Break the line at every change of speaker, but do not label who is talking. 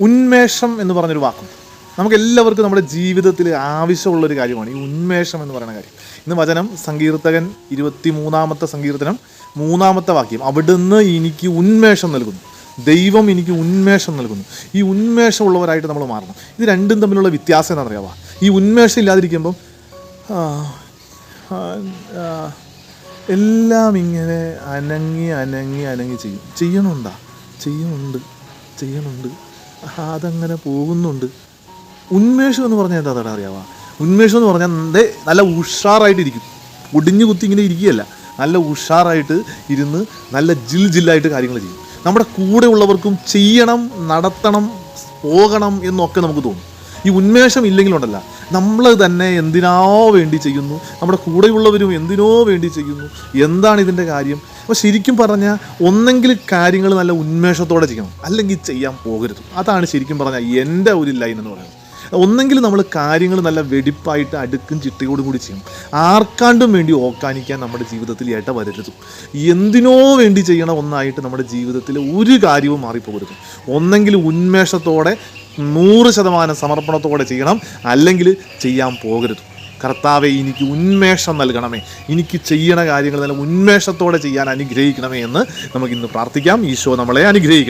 ഉന്മേഷം എന്ന് പറഞ്ഞൊരു വാക്കുണ്ട് നമുക്ക് എല്ലാവർക്കും നമ്മുടെ ജീവിതത്തിൽ ആവശ്യമുള്ളൊരു കാര്യമാണ് ഈ ഉന്മേഷം എന്ന് പറയുന്ന കാര്യം. ഇന്ന് വചനം സങ്കീർത്തകൻ ഇരുപത്തി മൂന്നാമത്തെ സങ്കീർത്തനം മൂന്നാമത്തെ വാക്യം. അവിടുന്ന് എനിക്ക് ഉന്മേഷം നൽകുന്നു. ദൈവം എനിക്ക് ഉന്മേഷം നൽകുന്നു. ഈ ഉന്മേഷമുള്ളവരായിട്ട് നമ്മൾ മാറണം. ഇത് രണ്ടും തമ്മിലുള്ള വ്യത്യാസം എന്ന് അറിയാവാ ഈ ഉന്മേഷം ഇല്ലാതിരിക്കുമ്പം എല്ലാം ഇങ്ങനെ അനങ്ങി അനങ്ങി അനങ്ങി ചെയ്യും. ചെയ്യണുണ്ടാ? ചെയ്യുന്നുണ്ട് ചെയ്യണുണ്ട്. അതങ്ങനെ പോകുന്നുണ്ട്. ഉന്മേഷം എന്ന് പറഞ്ഞാൽ എന്താ തടാ അറിയാവാ ഉന്മേഷം എന്ന് പറഞ്ഞാൽ ദേ നല്ല ഉഷാറായിട്ടിരിക്കും. ഒടിഞ്ഞു കുത്തി ഇങ്ങനെ ഇരിക്കുകയല്ല. നല്ല ഉഷാറായിട്ട് ഇരുന്ന് നല്ല ജിൽ ജില്ലായിട്ട് കാര്യങ്ങൾ ചെയ്യും. നമ്മുടെ കൂടെ ഉള്ളവർക്കും ചെയ്യണം നടത്തണം പോകണം എന്നൊക്കെ നമുക്ക് തോന്നും. ഈ ഉന്മേഷം ഇല്ലെങ്കിലുണ്ടല്ല. നമ്മൾ തന്നെ എന്തിനോ വേണ്ടി ചെയ്യുന്നു? നമ്മുടെ കൂടെയുള്ളവരും എന്തിനോ വേണ്ടി ചെയ്യുന്നു? എന്താണ് ഇതിന്റെ കാര്യം? അപ്പോൾ ശരിക്കും പറഞ്ഞാൽ ഒന്നെങ്കിൽ കാര്യങ്ങൾ നല്ല ഉന്മേഷത്തോടെ ചെയ്യണം. അല്ലെങ്കിൽ ചെയ്യാൻ പോകരുത്. അതാണ് ശരിക്കും പറഞ്ഞാൽ എന്റെ ഒരു ലൈൻ എന്ന് പറയുന്നത്. ഒന്നെങ്കിൽ നമ്മൾ കാര്യങ്ങൾ നല്ല വെടിപ്പായിട്ട് അടുക്കും ചിട്ടയോടും കൂടി ചെയ്യും. ആർക്കാണ്ടും വേണ്ടി ഓക്കാനിക്കാൻ നമ്മുടെ ജീവിതത്തിൽ ഇട വരരുത്. എന്തിനോ വേണ്ടി ചെയ്യണ ഒന്നായിട്ട് നമ്മുടെ ജീവിതത്തിൽ ഒരു കാര്യവും മാറിപ്പോകരുത്. ഒന്നെങ്കിൽ ഉന്മേഷത്തോടെ നൂറ് ശതമാനം സമർപ്പണത്തോടെ ചെയ്യണം. അല്ലെങ്കിൽ ചെയ്യാൻ പോകരുത്. കർത്താവെ എനിക്ക് ഉന്മേഷം നൽകണമേ. എനിക്ക് ചെയ്യണ കാര്യങ്ങൾ നല്ല ഉന്മേഷത്തോടെ ചെയ്യാൻ അനുഗ്രഹിക്കണമേ എന്ന് നമുക്കിന്ന് പ്രാർത്ഥിക്കാം. ഈശോ നമ്മളെ അനുഗ്രഹിക്കണം